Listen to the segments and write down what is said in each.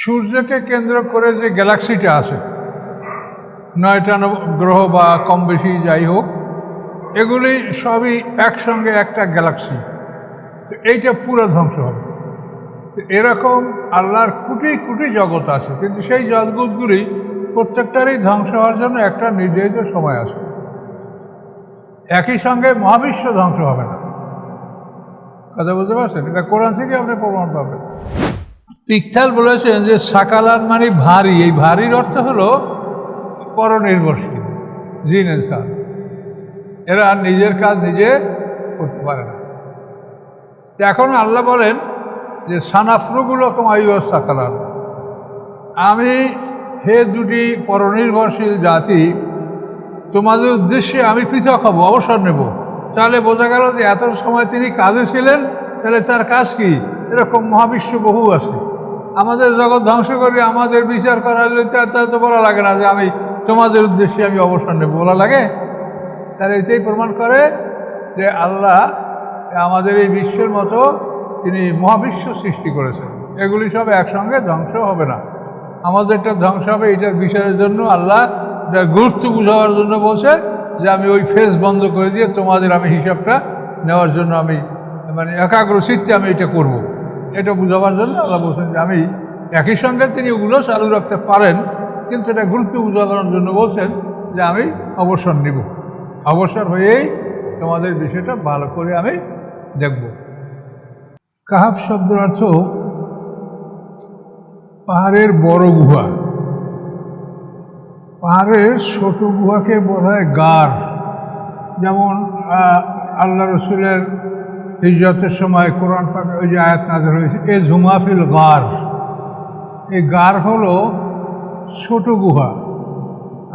সূর্যকে কেন্দ্র করে যে গ্যালাক্সিটা আছে, নয়টা গ্রহ বা কম বেশি যাই হোক, এগুলি সবই একসঙ্গে একটা গ্যালাক্সি। তো এইটা পুরো ধ্বংস হবে। তো এরকম আল্লাহর কোটি কোটি জগৎ আছে, কিন্তু সেই জগৎগুলি প্রত্যেকটারই ধ্বংস হওয়ার জন্য একটা নির্ধারিত সময় আছে। একই সঙ্গে মহাবিশ্ব ধ্বংস হবে না। কথা বলতে পারছেন? এটা কোরআন থেকে আপনি প্রমাণ পাবেন। পিকথাল বলেছেন যে সাকালান মানে ভারী। এই ভারীর অর্থ হলো পরনির্ভরশীল, জিন ইনসান। এরা নিজের কাজ নিজে করতে পারে না। এখন আল্লাহ বলেন যে সানাফরুগুলো কমাইও সাকালান। আমি হে দুটি পরনির্ভরশীল জাতি, তোমাদের উদ্দেশ্যে আমি পৃথক হব, অবসর নেব। তাহলে বোঝা গেল যে এত সময় তিনি কাজে ছিলেন, তাহলে তার কাজ কি? এরকম মহাবিশ্ব বহু আছে। আমাদের জগৎ ধ্বংস করে আমাদের বিচার করা হলে তা বলা লাগে না যে আমি তোমাদের উদ্দেশ্যে আমি অবসর নেব, বলা লাগে? তাহলে এটাই প্রমাণ করে যে আল্লাহ আমাদের এই বিশ্বের মতো তিনি মহাবিশ্ব সৃষ্টি করেছেন। এগুলি সব একসঙ্গে ধ্বংস হবে না। আমাদেরটা ধ্বংস হবে এটার বিচারের জন্য, আল্লাহ এটার গুরুত্ব বুঝাবার জন্য বলছে যে আমি ওই ফেস বন্ধ করে দিয়ে তোমাদের আমি হিসাবটা নেওয়ার জন্য আমি মানে একাগ্র চিত্তে আমি এটা করব। এটা বুঝাবার জন্য আল্লাহ বলছেন যে আমি একই সঙ্গে তিনি ওগুলো চালু রাখতে পারেন, কিন্তু এটা গুরুত্ব বুঝাবার জন্য বলছেন যে আমি অবসর নিব। অবসর হয়েই তোমাদের বিষয়টা ভালো করে আমি দেখব। কাহাব শব্দের অর্থ পাহাড়ের বড় গুহা। পাহাড়ের ছোট গুহাকে বলা হয় গার। যেমন আল্লাহ রসুলের হিজরতের সময় কোরআন পাক ওই যে আয়াত নাজর হয়েছে, এ ঝুমাফিল গার। এই গার হলো ছোট গুহা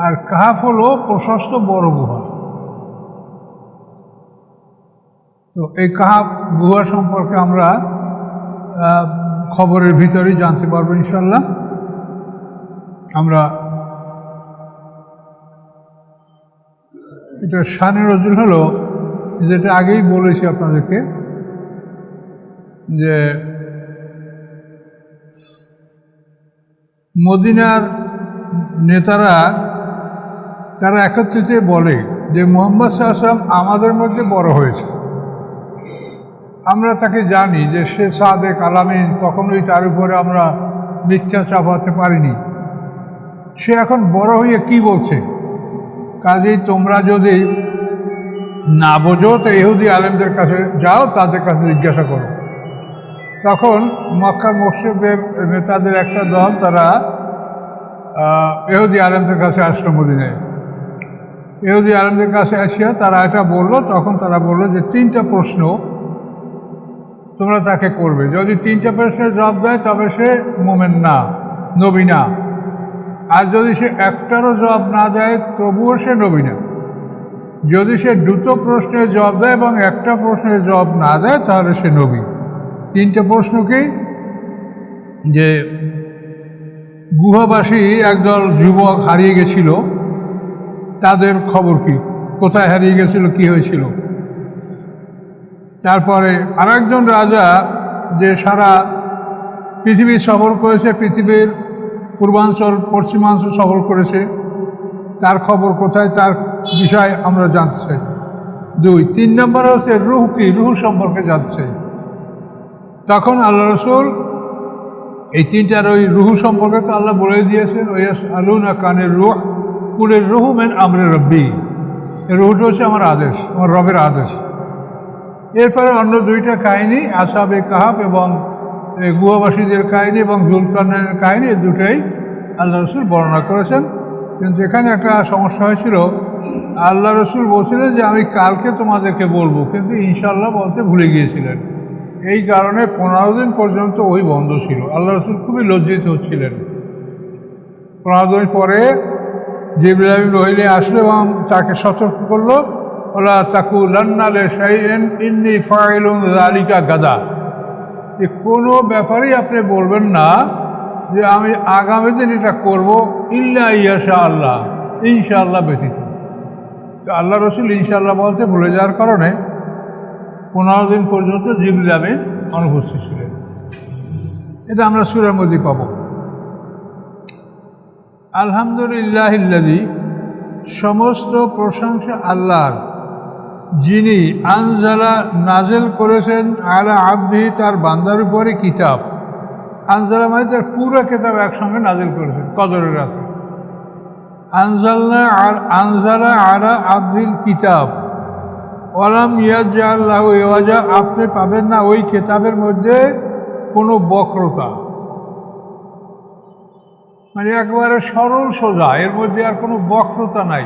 আর কাহাফ হলো প্রশস্ত বড় গুহা। তো এই কাহাফ গুহা সম্পর্কে আমরা খবরের ভিতরেই জানতে পারব ইনশাল্লাহ আমরা এটা শানে নজরুল হলো যেটা আগেই বলেছি আপনাদেরকে, যে মদিনার নেতারা, তারা একত্রিত বলে যে মোহাম্মদ আসলাম আমাদের মধ্যে বড় হয়েছে। আমরা তাকে জানি যে সে সাদেক আলামিন, কখনোই তার উপরে আমরা মিথ্যা চাপাতে পারিনি। সে এখন বড় হয়ে কি বলছে? কাজেই তোমরা যদি না বোঝো, তো ইহুদি আলেমদের কাছে যাও, তাদের কাছে জিজ্ঞাসা করো। তখন মক্কার মসজিদের নেতাদের একটা দল, তারা ইহুদি আলেমদের কাছে আসলো মদিনায় ইহুদি আলেমদের কাছে আসিয়া তারা এটা বলল, তখন তারা বলল যে, তিনটা প্রশ্ন তোমরা তাকে করবে। যদি তিনটা প্রশ্নের জবাব দেয়, তবে সে মোমেন না, নবী না। আর যদি সে একটারও জবাব না দেয়, তবুও সে নবী না। যদি সে দুটো প্রশ্নের জবাব দেয় এবং একটা প্রশ্নের জবাব না দেয়, তাহলে সে নবী। তিনটে প্রশ্ন কি? যে গুহাবাসী একদল যুবক হারিয়ে গেছিল, তাদের খবর কি? কোথায় হারিয়ে গেছিল, কি হয়েছিল? তারপরে আরেকজন রাজা যে সারা পৃথিবী সফর করেছে, পৃথিবীর পূর্বাঞ্চল, পশ্চিমাঞ্চল সফর করেছে, তার খবর কোথায়? তার বিষয় আমরা জানতে চাই। দুই, তিন নম্বর হচ্ছে রুহ কি? রুহ সম্পর্কে জানতে চাই। তখন আল্লাহ রসুল এই তিনটার ওই রুহু সম্পর্কে তো আল্লাহ বলে দিয়েছেন ওই আলুনা কানের রুহ কুলের রুহু মেন আমরে রব্বি। এই রুহুটা হচ্ছে আমার আদেশ, আমার রবের আদেশ। এরপরে অন্য দুইটা কাহিনী, আসাবে কাহাব এবং গুহাবাসীদের কাহিনী এবং জুলকানের কাহিনী দুটোই আল্লাহ রসুল বর্ণনা করেছেন। কিন্তু এখানে একটা সমস্যা হয়েছিল আল্লাহ রসুল বলছিলেন যে, আমি কালকে তোমাদেরকে বলব। কিন্তু ইনশাল্লাহ বলতে ভুলে গিয়েছিলেন। এই কারণে পনেরো দিন পর্যন্ত ওই বন্ধ ছিল। আল্লাহ রসুল খুবই লজ্জিত হচ্ছিলেন। পনেরো দিন পরে জিব্রাহিম রহিলে আসলো এবং তাকে সতর্ক করল, ওলা তাকু লান্নালে সাইন ইন্নি ফাইলুন আলিকা গাদা। যে, কোনো ব্যাপারেই আপনি বলবেন না যে, আমি আগামী দিন এটা করব ইল্লা ইয়াশা আল্লাহ। ইনশাআল্লাহ ব্যতীত। তো আল্লাহ রসুল ইনশাল্লাহ বলতে ভুলে যাওয়ার কারণে পনেরো দিন পর্যন্ত জিবরিল আমিন অনুপস্থিত ছিলেন। এটা আমরা সুরের মধ্যে পাবো। আলহামদুলিল্লাহিল্লাজি সমস্ত প্রশংসা আল্লাহর, যিনি আনজালা নাজেল করেছেন আলা আব্দি তার বান্দার উপরে কিতাব। আনজালা মানে তার পুরো কিতাব একসঙ্গে নাজেল করেছেন, কদরের রাতে। আনজালনা আর আনজালা আলা আব্দিল কিতাব। ওলাম ইয়াজ আল্লাহ আপনি পাবেন না ওই কেতাবের মধ্যে কোনো বক্রতা। মানে একবারে সরল সোজা, এর মধ্যে আর কোনো বক্রতা নাই।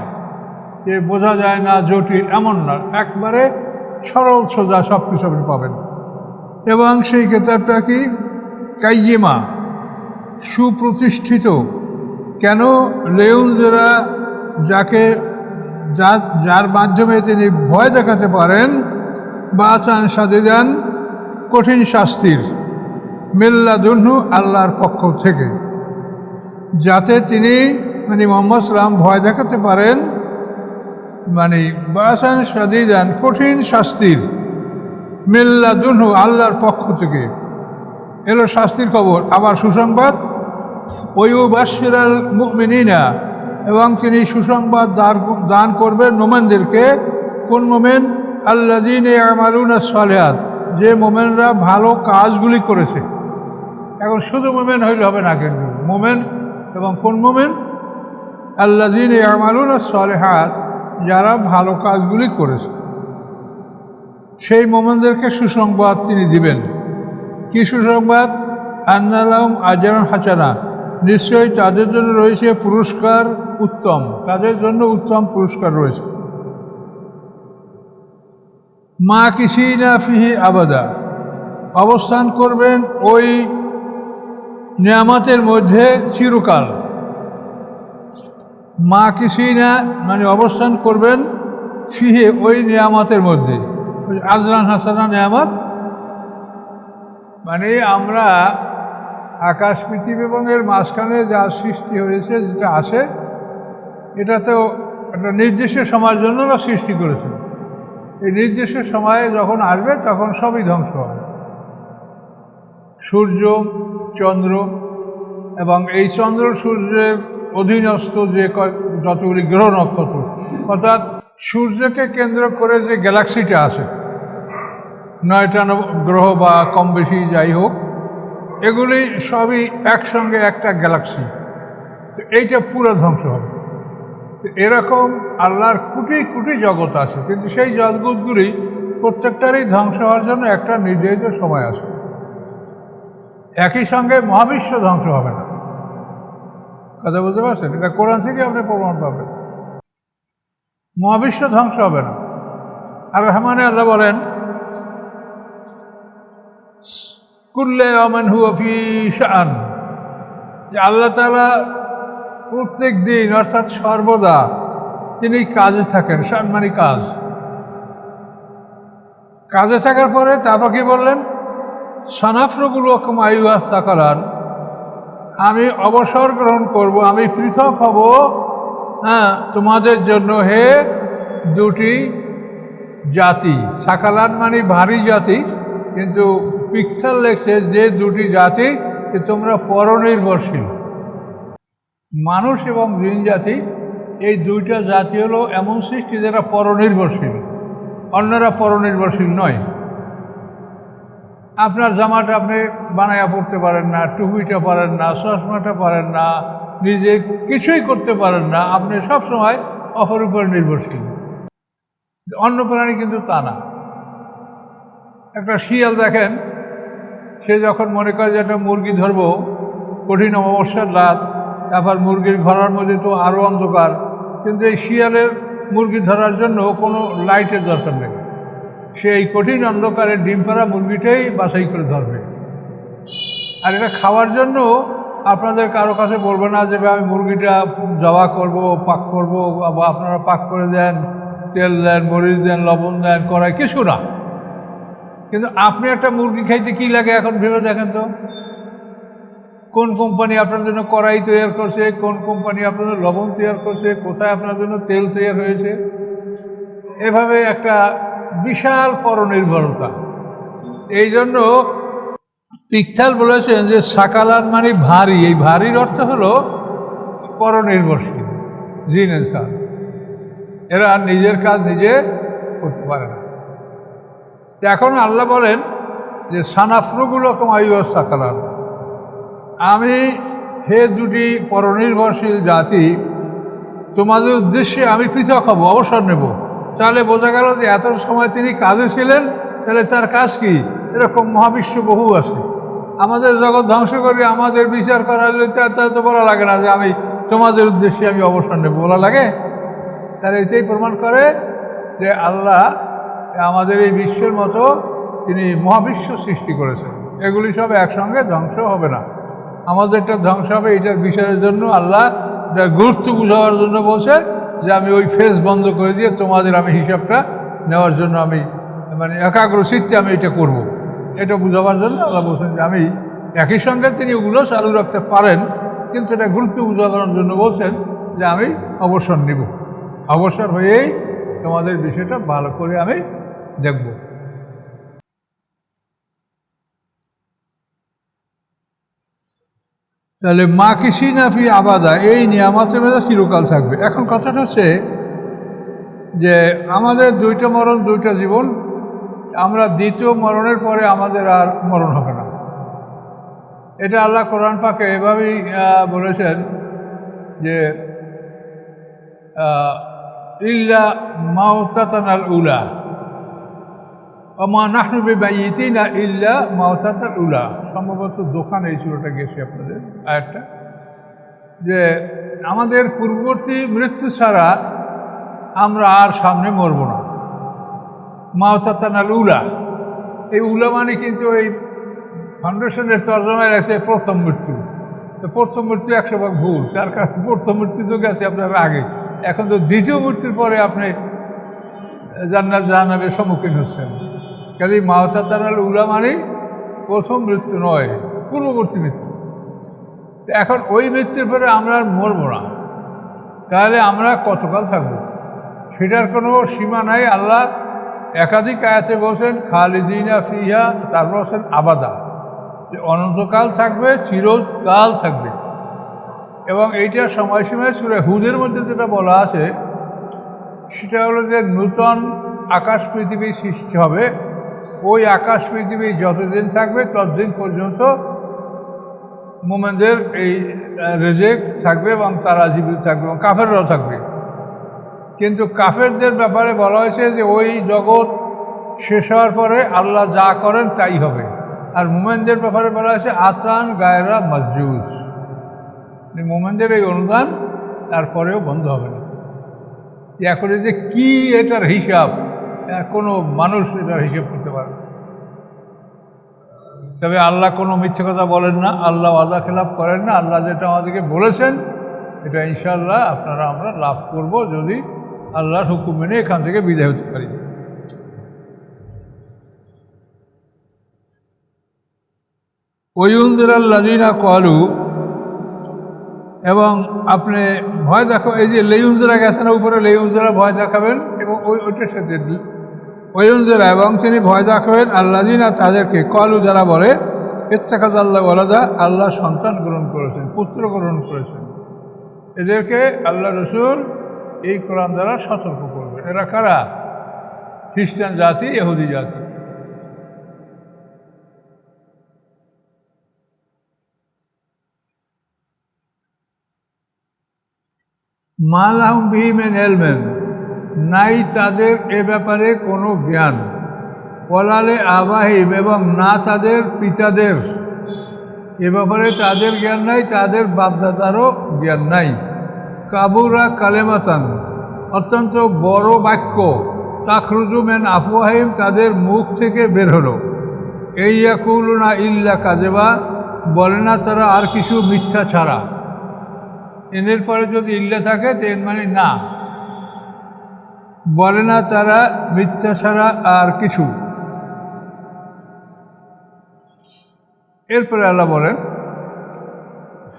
যে বোঝা যায় না, জটিল, এমন না, একবারে সরল সোজা সব কিছু আপনি পাবেন। এবং সেই কেতাবটা কি? কাইয়েমা, সুপ্রতিষ্ঠিত। কেন লেউলজেরা যাকে যা, যার মাধ্যমে তিনি ভয় দেখাতে পারেন বা চান সাজে কঠিন শাস্তির মেল্লাদুন্নু আল্লাহর পক্ষ থেকে। যাতে তিনি মানে মোহাম্মদ সালাম ভয় দেখাতে পারেন মানে বাসান সাদিদান কঠিন শাস্তির মেল্লাদুনহু আল্লাহর পক্ষ থেকে। এলো শাস্তির খবর। আবার সুসংবাদ। ওয়ুবাসিরাল মুমিনিনা এবং তিনি সুসংবাদ দান করবেন মোমেনদেরকে। কোন মোমেন? আল্লাদিন আমালুনা সালেহাত। যে মোমেনরা ভালো কাজগুলি করেছে। এখন শুধু মোমেন হইলে হবে না কিন্তু মোমেন এবং কোন মোমেন? আল্লাদিন আমালুনা সালেহাত, যারা ভালো কাজগুলি করেছে। সেই মোমেনদেরকে সুসংবাদ তিনি দিবেন। কি সুসংবাদ? আন্নালাম আজারান হাচানা নিশ্চয়ই তাদের জন্য রয়েছে পুরস্কার উত্তম। তাদের জন্য উত্তম পুরস্কার রয়েছে। মা কিসি না ফিহি আবাদা। অবস্থান করবেন ওই নিয়ামতের মধ্যে চিরকাল। মা কিসি না মানে অবস্থান করবেন ফিহে ওই নিয়ামতের মধ্যে। আজরান হাসানা নিয়ামত। মানে আমরা আকাশ, পৃথিবী এবং এর মাঝখানে যা সৃষ্টি হয়েছে, যেটা আসে এটা তো একটা নির্দিষ্ট সময়ের জন্য ওরা সৃষ্টি করেছে এই নির্দিষ্ট সময়ে যখন আসবে, তখন সবই ধ্বংস হবে। সূর্য, চন্দ্র এবং এই চন্দ্র সূর্যের অধীনস্থ যে যতগুলি গ্রহ নক্ষত্র, অর্থাৎ সূর্যকে কেন্দ্র করে যে গ্যালাক্সিটা আছে, নয়টা গ্রহ বা কম বেশি যাই হোক এগুলি সবই একসঙ্গে একটা গ্যালাক্সি। তো এইটা পুরো ধ্বংস হবে। তো এরকম আল্লাহর কুটি কুটি জগৎ আছে, কিন্তু সেই জগৎগুলি প্রত্যেকটারই ধ্বংস হওয়ার জন্য একটা নির্ধারিত সময় আছে। একই সঙ্গে মহাবিশ্ব ধ্বংস হবে না। কথা বলতে পারছেন? এটা কোরআন থেকে আপনি প্রমাণ পাবেন। মহাবিশ্ব ধ্বংস হবে না। আর রহমানে আল্লাহ বলেন কুল্লে অমেন হুয়াফি শান যে আল্লাহ তালা প্রত্যেক দিন, অর্থাৎ সর্বদা তিনি কাজে থাকেন শান মানে কাজ। কাজে থাকার পরে তারপর কি বললেন? সানাফরগুলো আয়ুয়া তাকালান আমি অবসর গ্রহণ করব, আমি পৃথক হব হ্যাঁ তোমাদের জন্য হে দুটি জাতি। সাকালান মানে ভারী জাতি। কিন্তু পিকচার লেখছে যে দুটি জাতি যে তোমরা পরনির্ভরশীল। মানুষ এবং জিন জাতি, এই দুইটা জাতি হলো এমন সৃষ্টি যারা পরনির্ভরশীল, অন্যরা পরনির্ভরশীল নয়। আপনার জামাটা আপনি বানাইয়া পড়তে পারেন না, টুপিটা পারেন না, চশমাটা পারেন না, নিজে কিছুই করতে পারেন না, আপনি সবসময় অপর উপর নির্ভরশীল। অন্য প্রাণী কিন্তু তা না। একটা শিয়াল দেখেন, সে যখন মনে করে যে একটা মুরগি ধরবো, কঠিন অমাবস্যার রাত, তারপর মুরগির ঘরের মধ্যে তো আরও অন্ধকার, কিন্তু এই শিয়ালের মুরগি ধরার জন্য কোনো লাইটের দরকার নেই। সে এই কঠিন অন্ধকারে ডিম পাড়া মুরগিটাই বাছাই করে ধরবে। আর এটা খাওয়ার জন্য আপনাদের কারও কাছে বলবে না যে আমি মুরগিটা জবা করব, পাক করব, বা আপনারা পাক করে দেন, তেল দেন, মরিচ দেন, লবণ দেন করায় কিছু না। কিন্তু আপনি একটা মুরগি খাইতে কি লাগে এখন ভেবে দেখেন তো? কোন কোম্পানি আপনার জন্য কড়াই তৈরি করছে, কোন কোম্পানি আপনার জন্য লবণ তৈরি করছে, কোথায় আপনার জন্য তেল তৈরি হয়েছে? এভাবে একটা বিশাল পরনির্ভরতা এই জন্য পিকথাল বলেছেন যে সাকালান মানে ভারী। এই ভারীর অর্থ হলো পরনির্ভরশীল জিন এরা নিজের কাজ নিজে করতে পারে না। তো এখন আল্লাহ বলেন যে, সানাফ্রুগুলো কমাইও সাকালার আমি হে দুটি পরনির্ভরশীল জাতি, তোমাদের উদ্দেশ্যে আমি পৃথক হব, অবসর নেব। তাহলে বোঝা গেল যে, এত সময় তিনি কাজে ছিলেন, তাহলে তার কাজ কি? এরকম মহাবিশ্ব বহু আছে। আমাদের জগৎ ধ্বংস করে আমাদের বিচার করার তো বলা লাগে না যে, আমি তোমাদের উদ্দেশ্যে আমি অবসর নেব, বলা লাগে? তাহলে এতেই প্রমাণ করে যে, আল্লাহ আমাদের এই বিশ্বের মতো তিনি মহাবিশ্ব সৃষ্টি করেছেন। এগুলি সব একসঙ্গে ধ্বংস হবে না। আমাদেরটা ধ্বংস হবে এটার বিচারের জন্য আল্লাহ, এটার গুরুত্ব বুঝাবার জন্য বলছে যে আমি ওই ফেস বন্ধ করে দিয়ে তোমাদের আমি হিসাবটা নেওয়ার জন্য আমি মানে একাগ্র চিত্তে আমি এটা করব। এটা বুঝাবার জন্য আল্লাহ বলছেন যে আমি একই সঙ্গে তিনি ওগুলো চালু রাখতে পারেন, কিন্তু এটা গুরুত্ব বুঝাবার জন্য বলছেন যে আমি অবসর নিব। অবসর হয়েই তোমাদের বিষয়টা ভালো করে আমি দেখব। তাহলে মা কৃষি নাফি আবাদা, এই নিয়ামতের মধ্যে চিরকাল থাকবে। এখন কথাটা হচ্ছে যে আমাদের দুইটা মরণ, দুইটা জীবন, আমরা দ্বিতীয় মরণের পরে আমাদের আর মরণ হবে না। এটা আল্লাহ কোরআন পাকে এভাবেই বলেছেন যে ইল্লা মাওতাতানাল উলা। মা নাহনুবে বাইতি না ইল্লা মাওতাতাল উলা। সম্ভবত দোকান এই সুরোটা গেছে আপনাদের। আরেকটা। যে আমাদের পূর্ববর্তী মৃত্যু ছাড়া আমরা আর সামনে মরব না। মাওতাতানাল উলা। এই উলা মানে কিন্তু এই ফাউন্ডেশনের তর্জমায় আছে প্রথম মৃত্যু। তো প্রথম মৃত্যু একশো ভাগ ভুল। তার কারণ প্রথম মৃত্যু তো গেছে আপনার আগে। এখন তো দ্বিতীয় মূর্তির পরে আপনি জান্নাত জাহান্নামের সম্মুখীন হচ্ছেন। কাজে মাওতাতারাল উলা মানে প্রথম মৃত্যু নয়, পূর্ববর্তী মৃত্যু। এখন ওই মৃত্যুর পরে আমরা আর মরবো না। তাহলে আমরা কতকাল থাকব? সেটার কোনো সীমা নাই। আল্লাহ একাধিক আয়াতে বলছেন, খালিদিনা ফিহা, তারপর বলছেন, আবাদা। যে অনন্তকাল থাকবে, চিরকাল থাকবে। এবং এইটার সময়সীমায় সুরে হুদের মধ্যে যেটা বলা আছে, সেটা হলো যে নূতন আকাশ পৃথিবী সৃষ্টি হবে। ওই আকাশ পৃথিবী যতদিন থাকবে, ততদিন পর্যন্ত মোমেনদের এই রেজেক থাকবে এবং তারা জীবিত থাকবে এবং কাফেররাও থাকবে। কিন্তু কাফেরদের ব্যাপারে বলা হয়েছে যে ওই জগৎ শেষ হওয়ার পরে আল্লাহ যা করেন তাই হবে। আর মোমেনদের ব্যাপারে বলা হয়েছে, আতান গায়রা মজুজ মোমেনদের এই অনুদান তারপরেও বন্ধ হবে না। এখন যে কি এটার হিসাব কোনো মানুষ এটার হিসাব তবে আল্লাহ কোনো মিথ্যে কথা বলেন না, আল্লাহ আদা খেলাফ করেন না, আল্লাহ যেটা আমাদেরকে বলেছেন, এটা ইনশাল্লাহ আপনারা আমরা লাভ করব যদি আল্লাহর হুকুম মেনে এখান থেকে বিদায় হতে পারি। ওয়ুন্দিরাল্লাদিনা কলু এবং আপনি ভয় দেখো এই যে লেউজরা গেছেন উপরে লেউজরা ভয় দেখাবেন, এবং ওই ওইটার সাথে ওয়ুঞ্জরা এবং তিনি ভয় দেখাবেন আল্লাদিনা তাদেরকে। কলু যারা বলে ইত্তাকাজ আল্লাহ ওলাদা আল্লাহ সন্তান গ্রহণ করেছেন, পুত্র গ্রহণ করেছেন। এদেরকে আল্লাহ রসুল এই কোরআন দ্বারা সতর্ক করবে এরা কারা? খ্রিস্টান জাতি এহুদি জাতি। মালাহম বিহিমেন এলমেন নাই তাদের এ ব্যাপারে কোনো জ্ঞান। ওলালে আবাহিম এবং না তাদের পিতাদের। এ ব্যাপারে তাদের জ্ঞান নাই, তাদের বাপদাদারও জ্ঞান নাই। কাবুরা কালেমাতান, অত্যন্ত বড় বাক্য। তাখরুজুমেন আফওয়াহিম তাদের মুখ থেকে বের হলো। এই না ইল্লা কাজেবা বলে না তারা আর কিছু মিথ্যা ছাড়া। এদের পরে যদি ইল্লা থাকে, তো এর মানে না। বলে না তারা মিথ্যা ছাড়া আর কিছু। এরপরে আল্লাহ বলেন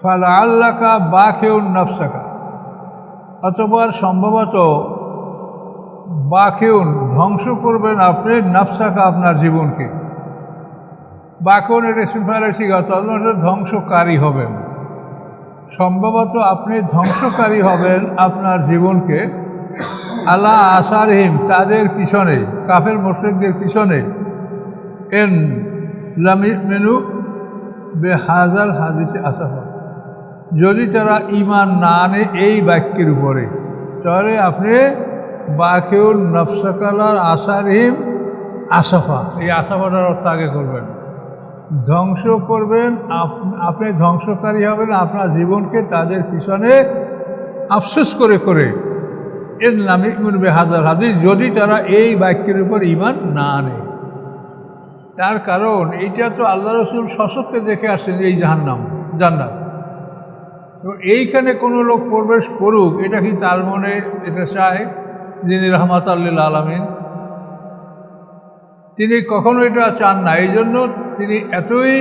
ফালা আল্লাকা বা খেউন নফসাকা। অতবার সম্ভবত বা খেউন ধ্বংস করবেন আপনি নফসাকা আপনার জীবনকে। বাকুন এটা সিম্পালাসিগত ধ্বংসকারী হবেন। সম্ভবত আপনি ধ্বংসকারী হবেন আপনার জীবনকে। আল্লাহ আসারহিম তাদের পিছনে, কাফের মোশরেকদের পিছনে, এন মেনু বেহাজার হাদিসে আসা হয়। যদি তারা ইমান না আনে এই বাক্যের উপরে, তাহলে আপনি বাকেউল নফসাকালার আসারহিম আসাফা এই আসাফাটার অর্থ আগে করবেন। ধ্বংস করবেন আপনি ধ্বংসকারী হবেন, আপনার জীবনকে তাদের পিছনে আফসোস করে করে এর নামে মুনবে হাজার হাদিস, যদি তারা এই বাক্যের উপর ইমান না আনে। তার কারণ এইটা তো আল্লাহ রসুল সশক্তে দেখে আসছেন এই জাহান্নাম, জান্নাত। তো এইখানে কোনো লোক প্রবেশ করুক, এটা কি তার মনে, এটা চায় যিনি রহমাত আল্লিল আলমিন? তিনি কখনো এটা চান না, এই জন্য তিনি এতই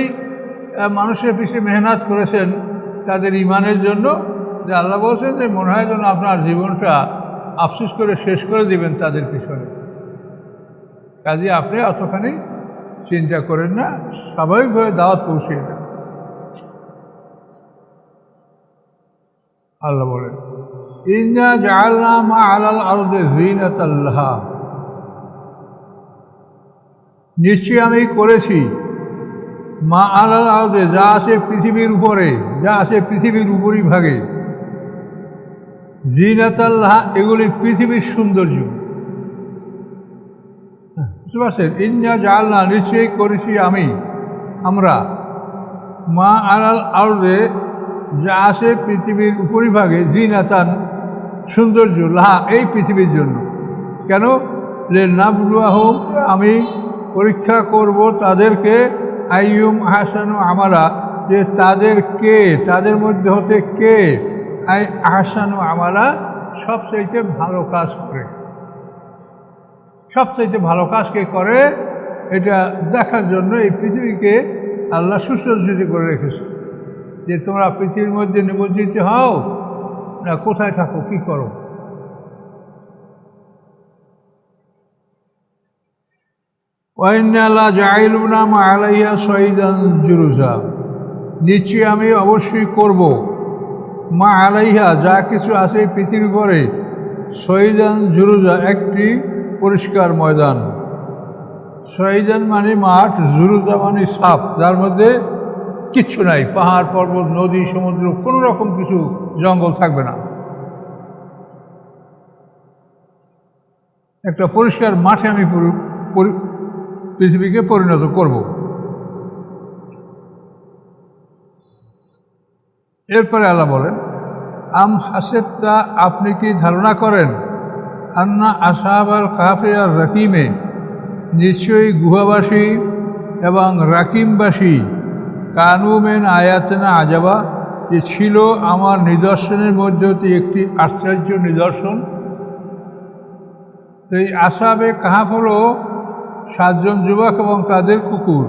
মানুষের পিছিয়ে মেহনত করেছেন তাদের ইমানের জন্য, যে আল্লাহ বলছেন যে মনে হয় যেন আপনার জীবনটা আফসোস করে শেষ করে দিবেন তাদের পিছনে। কাজে আপনি অতখানি চিন্তা করেন না স্বাভাবিকভাবে দাওয়াত পৌঁছিয়ে দেন। আল্লাহ বলেন, ইন্না জাআলনা মা আলাল আরদে জিনাতাল্লাহ নিশ্চয়ই আমি করেছি। মা আলাল আরদে, যা আছে পৃথিবীর উপরে, যা আছে পৃথিবীর উপরই ভাগে জিনাতাল্লাহ এগুলি পৃথিবীর সৌন্দর্য। হ্যাঁ, বুঝতে পারছেন? ইন্না জালনা নিশ্চয়ই করেছি আমি। আমরা মা আলাল আরদে যা আছে পৃথিবীর উপরিভাগে জিনাতান সৌন্দর্য লাহা এই পৃথিবীর জন্য। কেন? যে হোক আমি পরীক্ষা করব তাদেরকে আইয়ুম আহসানু আমারা যে তাদের কে তাদের মধ্যে হতে কে আহসানু আমারা সবচাইতে ভালো কাজ করে। সবচাইতে ভালো কাজ কে করে? এটা দেখার জন্য এই পৃথিবীকে আল্লাহ সুসজ্জিত করে রেখেছে। যে তোমরা পৃথিবীর মধ্যে নিমজ্জিত হও, না কোথায় থাকো, কি করো? ওয়াইনাল্লাহ জাইলুনা মা আলাইয়া জুরুজা নিশ্চয়ই আমি অবশ্যই করব। মা আলাইহা, যা কিছু আছে পৃথিবীর পরে সঈদান জুরুজা, একটি পরিষ্কার ময়দান। সঈদান মানে মাঠ, জুরুজা মানে সাপ, যার মধ্যে কিচ্ছু নাই, পাহাড়, পর্বত, নদী, সমুদ্র, কোনো রকম কিছু জঙ্গল থাকবে না। একটা পরিষ্কার মাঠে আমি পৃথিবীকে পরিণত করব। এরপরে আল্লাহ বলেন, আম হাসেবতা, আপনি কি ধারণা করেন আন্না আসাহাবাল কাফে আর রাকিমে নিশ্চয়ই গুহাবাসী এবং রাকিমবাসী কানুমেন আয়াতনা আজাবা, যে ছিল আমার নিদর্শনের মধ্যে একটি আশ্চর্য নিদর্শন? তো এই আসাবে কাহাফ হলো সাতজন যুবক এবং তাদের কুকুর।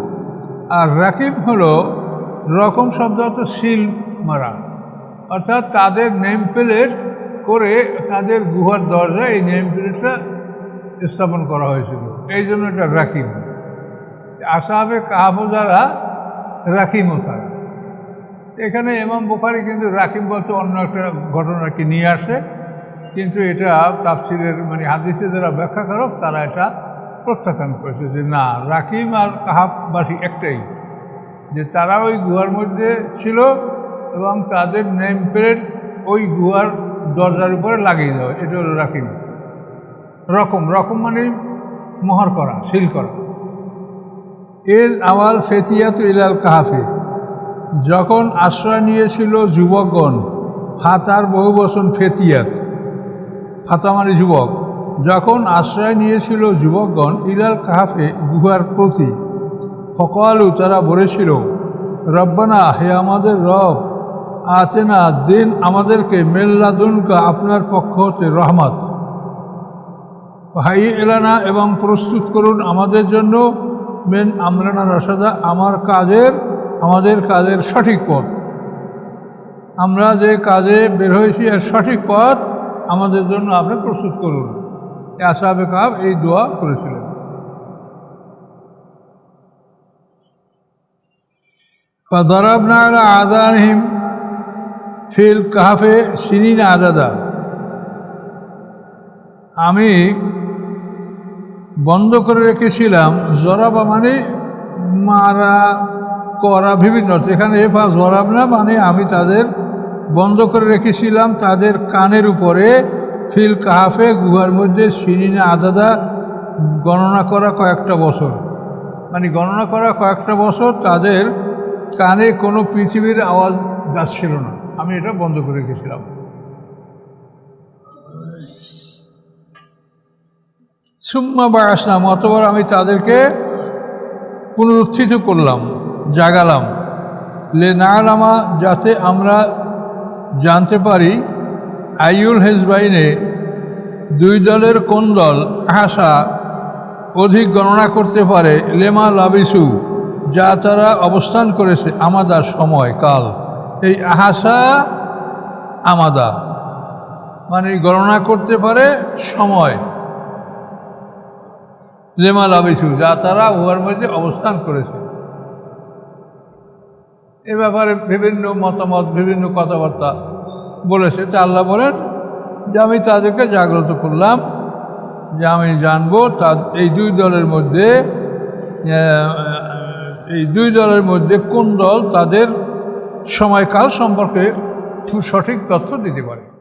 আর রাকিব হলো রকম শব্দ অর্থ সিল মারা। অর্থাৎ তাদের নেম প্লেট করে তাদের গুহার দরজা এই নেম প্লেটটা স্থাপন করা হয়েছিল। এই জন্য এটা রাকিব আসাবে কাহাফ যারা রাকিমও তারা। এখানে এমাম বোখারি কিন্তু রাকিম বলতে অন্য একটা ঘটনাকে নিয়ে আসে। কিন্তু এটা তাফসিরের মানে হাদিসে যারা ব্যাখ্যা ব্যাখ্যাকারক, তারা এটা প্রত্যাখ্যান করেছে যে না, রাকিম আর কাহাববাসী একটাই। যে তারা ওই গুহার মধ্যে ছিল এবং তাদের নেম প্লেট ওই গুহার দরজার উপরে লাগিয়ে দেওয়া এটা হলো রাকিম। রকম রকম মানে মোহর করা সিল করা। এর আওয়াল ফেতিয়াত ইলাল কাহাফে। যখন আশ্রয় নিয়েছিল যুবকগণ ফাতার বহু বসন ফেতিয়াত ফাতা মানে যুবক, যখন আশ্রয় নিয়েছিল যুবকগণ ইলাল কাহাফে গুহার প্রতি ফকালু তারা বলেছিল, রব্বানা, হে আমাদের রব আতেনা দিন আমাদেরকে মেল্লাদুনকা আপনার পক্ষ হতে রহমত হাই এলানা এবং প্রস্তুত করুন আমাদের জন্য মেন আমরানা রসাদা আমার কাজের আমাদের কাজের সঠিক পথ আমরা যে কাজে বের হয়েছি এর সঠিক পথ আমাদের জন্য আপনি প্রস্তুত করুন আসাবে কাব এই দোয়া করেছিলেন فضربنا على آذانهم ফিল কাহাফে সিনিন আদাদা আমি বন্ধ করে রেখেছিলাম, জরাবা মানে মারা করা বিভিন্ন। এখানে এফা জরাব না মানে আমি তাদের বন্ধ করে রেখেছিলাম, তাদের কানের উপরে ফিল কাহাফে গুহার মধ্যে সিনিনে আদাদা গণনা করা কয়েকটা বছর। মানে গণনা করা কয়েকটা বছর তাদের কানে কোনো পৃথিবীর আওয়াজ যাচ্ছিল না। আমি এটা বন্ধ করে রেখেছিলাম। সুম্মা বা আসলাম অতবার আমি তাদেরকে পুনরুত্থিত করলাম, জাগালাম। লে নাগালামা যাতে আমরা জানতে পারি আইউল হেজবাইনে দুই দলের কোন দল আশা অধিক গণনা করতে পারে, লেমা লাবিসু, যা তারা অবস্থান করেছে আমাদের সময়, কাল। এই আহাসা আমাদা। মানে গণনা করতে পারে সময়। লেমা লাবিসু যা তারা উহার মধ্যে অবস্থান করেছে। এ ব্যাপারে বিভিন্ন মতামত, বিভিন্ন কথাবার্তা বলেছে। তা আল্লাহ বলেন, যে আমি তাদেরকে জাগ্রত করলাম, যে আমি জানব তা এই দুই দলের মধ্যে এই দুই দলের মধ্যে কোন দল তাদের সময়কাল সম্পর্কে সঠিক তথ্য দিতে পারে।